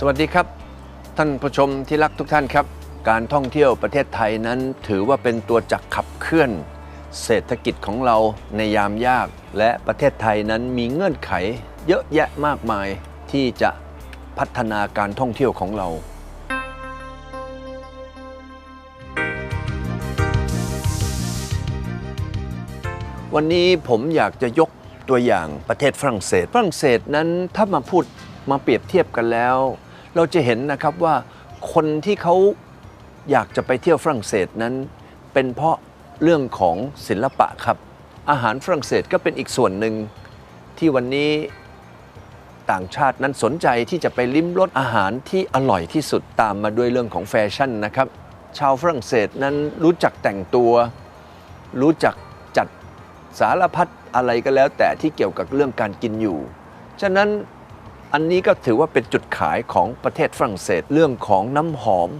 สวัสดีครับ ท่านผู้ชมที่รักทุกท่านครับ การท่องเที่ยวประเทศไทยนั้น ถือว่าเป็นตัวจักรขับเคลื่อน เศรษฐกิจของเราในยามยาก และประเทศไทยนั้นมีเงื่อนไข เยอะแยะมากมายที่จะพัฒนาการท่องเที่ยวของเรา วันนี้ผมอยากจะยกตัวอย่างประเทศฝรั่งเศส ฝรั่งเศสนั้นถ้ามาพูดมาเปรียบเทียบกันแล้ว เราจะเห็นนะครับว่าคนที่เขาอยากจะไปเที่ยวฝรั่งเศสนั้น เป็นเพราะเรื่องของศิลปะครับ อาหารฝรั่งเศสก็เป็นอีกส่วนหนึ่งที่วันนี้ต่างชาตินั้นสนใจที่จะไปลิ้มรสอาหารที่อร่อยที่สุดตามมาด้วยเรื่องของแฟชั่นนะครับ ชาวฝรั่งเศสนั้นรู้จักแต่งตัว รู้จักจัดสารพัดอะไรก็แล้วแต่ที่เกี่ยวกับเรื่องการกินอยู่ ฉะนั้น อันนี้ก็ถือว่าเป็นจุดขายของประเทศฝรั่งเศสเรื่องของน้ำหอม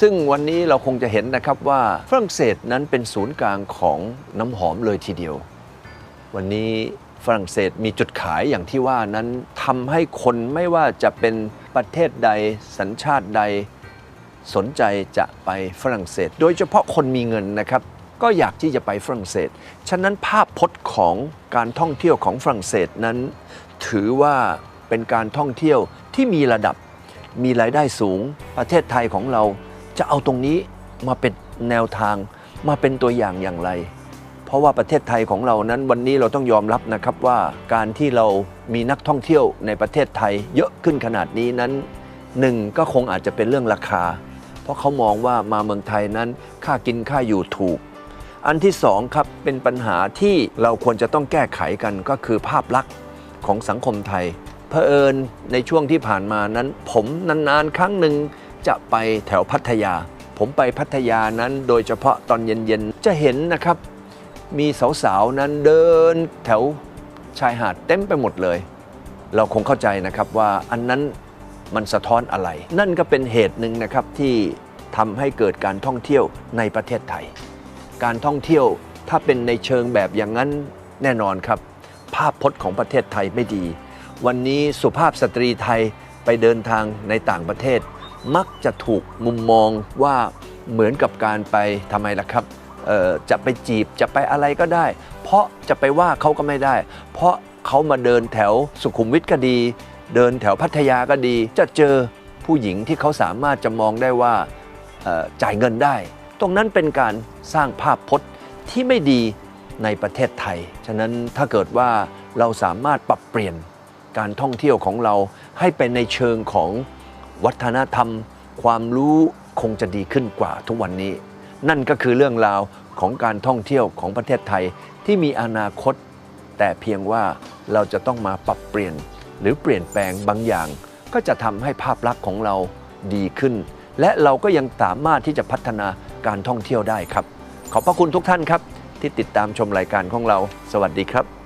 ซึ่งวันนี้เราคงจะเห็นนะครับว่าฝรั่งเศสนั้นเป็นศูนย์กลางของน้ำหอมเลยทีเดียว วันนี้ฝรั่งเศสมีจุดขายอย่างที่ว่านั้นทำให้คนไม่ว่าจะเป็นประเทศใดสัญชาติใดสนใจจะไปฝรั่งเศส โดยเฉพาะคนมีเงินนะครับ ก็อยากที่จะไปฝรั่งเศส ฉะนั้นภาพพจน์ของการท่องเที่ยวของฝรั่งเศสนั้น ถือว่า เป็นการท่องเที่ยวที่มีระดับมีรายได้สูง ประเทศไทยของเราจะเอาตรงนี้มาเป็นแนวทางมาเป็นตัวอย่างอย่างไร เพราะว่าประเทศไทยของเรานั้นวันนี้เราต้องยอมรับนะครับว่าการที่เรามีนักท่องเที่ยวในประเทศไทยเยอะขึ้นขนาดนี้นั้นหนึ่งก็คงอาจจะเป็นเรื่องราคา เพราะเขามองว่ามาเมืองไทยนั้นค่ากินค่าอยู่ถูก อันที่สองครับเป็นปัญหาที่เราควรจะต้องแก้ไขกันก็คือภาพลักษณ์ของสังคมไทย เผอิญในช่วงที่ผ่านมานั้น ผมนานๆ ครั้งหนึ่งจะไปแถวพัทยา ผมไปพัทยานั้นโดยเฉพาะตอนเย็นๆ จะเห็นนะครับ มีสาวๆ นั้นเดินแถวชายหาดเต็มไปหมดเลย เราคงเข้าใจนะครับว่าอันนั้นมันสะท้อนอะไร นั่นก็เป็นเหตุหนึ่งนะครับที่ทำให้เกิดการท่องเที่ยวในประเทศไทย การท่องเที่ยวถ้าเป็นในเชิงแบบอย่างนั้นแน่นอนครับ ภาพพจน์ของประเทศไทยไม่ดี วันนี้สุภาพสตรีไทยไปเดินทางในต่างประเทศ มักจะถูกมุมมองว่าเหมือนกับการไปทำไมล่ะครับจะไปจีบจะไปอะไรก็ได้ เพราะจะไปว่าเขาก็ไม่ได้ เพราะเขามาเดินแถวสุขุมวิทก็ดี เดินแถวพัทยาก็ดี จะเจอผู้หญิงที่เขาสามารถจะมองได้ว่าจ่ายเงินได้ ตรงนั้นเป็นการสร้างภาพพจน์ที่ไม่ดีในประเทศไทย ฉะนั้นถ้าเกิดว่าเราสามารถปรับเปลี่ยน การท่องเที่ยวของเราให้เป็นในเชิงของวัฒนธรรม ความรู้คงจะดีขึ้นกว่าทุกวันนี้ นั่นก็คือเรื่องราวของการท่องเที่ยวของประเทศไทยที่มีอนาคต แต่เพียงว่าเราจะต้องมาปรับเปลี่ยน หรือเปลี่ยนแปลงบางอย่าง ก็จะทำให้ภาพลักษณ์ของเราดีขึ้น และเราก็ยังสามารถที่จะพัฒนาการท่องเที่ยวได้ครับ ขอบพระคุณทุกท่านครับ ที่ติดตามชมรายการของเรา สวัสดีครับ